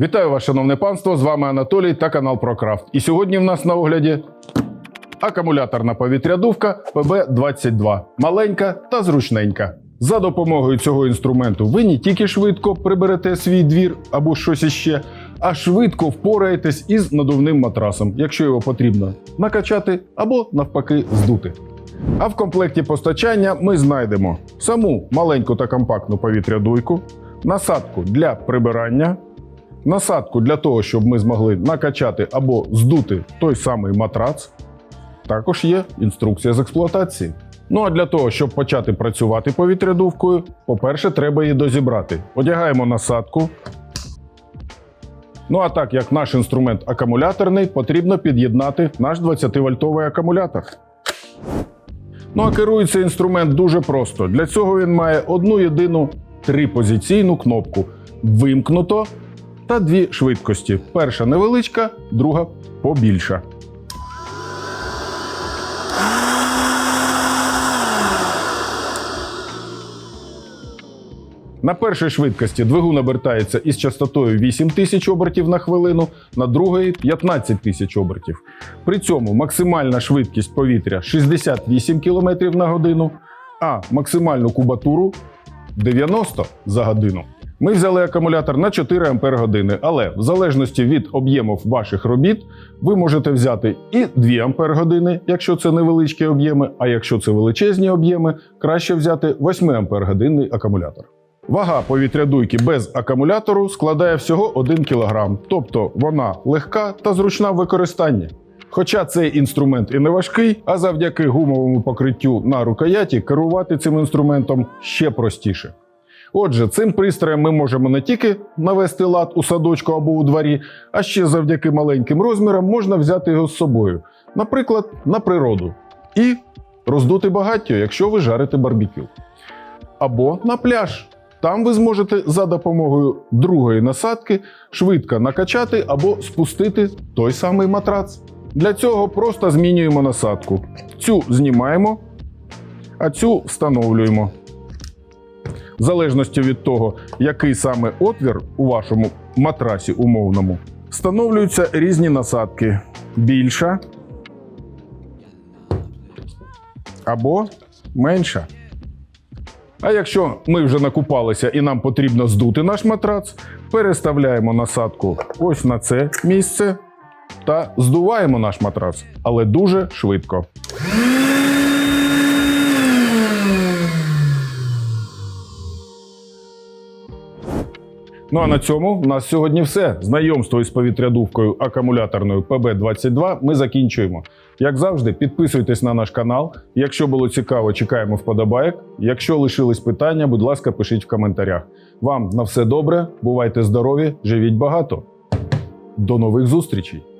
Вітаю вас, шановне панство! З вами Анатолій та канал ProCraft. І сьогодні в нас на огляді акумуляторна повітрядувка PB22. Маленька та зручненька. За допомогою цього інструменту ви не тільки швидко приберете свій двір або щось іще, а швидко впораєтесь із надувним матрасом, якщо його потрібно накачати або навпаки здути. А в комплекті постачання ми знайдемо саму маленьку та компактну повітрядуйку, насадку для прибирання, насадку для того, щоб ми змогли накачати або здути той самий матрац. Також є інструкція з експлуатації. Ну а для того, щоб почати працювати повітрядувкою, по-перше, треба її дозібрати. Одягаємо насадку. Ну а так як наш інструмент акумуляторний, потрібно під'єднати наш 20-вольтовий акумулятор. Ну а керується інструмент дуже просто. Для цього він має одну єдину трипозиційну кнопку вимкнуто та дві швидкості. Перша невеличка, друга побільша. На першій швидкості двигун обертається із частотою 8 тисяч обертів на хвилину, на другої 15 тисяч обертів. При цьому максимальна швидкість повітря 68 км на годину, а максимальну кубатуру 90 за годину. Ми взяли акумулятор на 4 Ампер години, але в залежності від об'ємів ваших робіт, ви можете взяти і 2 Ампер години, якщо це невеличкі об'єми, а якщо це величезні об'єми, краще взяти 8 Ампер годинний акумулятор. Вага повітрядуйки без акумулятору складає всього 1 кг, тобто вона легка та зручна в використанні. Хоча цей інструмент і не важкий, а завдяки гумовому покриттю на рукояті керувати цим інструментом ще простіше. Отже, цим пристроєм ми можемо не тільки навести лад у садочку або у дворі, а ще завдяки маленьким розмірам можна взяти його з собою, наприклад, на природу, і роздути багаття, якщо ви жарите барбекю. Або на пляж. Там ви зможете за допомогою другої насадки швидко накачати або спустити той самий матрац. Для цього просто змінюємо насадку. Цю знімаємо, а цю встановлюємо. В залежності від того, який саме отвір у вашому матрасі умовному, встановлюються різні насадки. Більша або менша. А якщо ми вже накупалися і нам потрібно здути наш матрац, переставляємо насадку ось на це місце та здуваємо наш матрац, але дуже швидко. Ну а на цьому в нас сьогодні все. Знайомство із повітрядувкою акумуляторною ПБ22 ми закінчуємо. Як завжди, підписуйтесь на наш канал. Якщо було цікаво, чекаємо вподобайок. Якщо лишились питання, будь ласка, пишіть в коментарях. Вам на все добре, бувайте здорові, живіть багато. До нових зустрічей!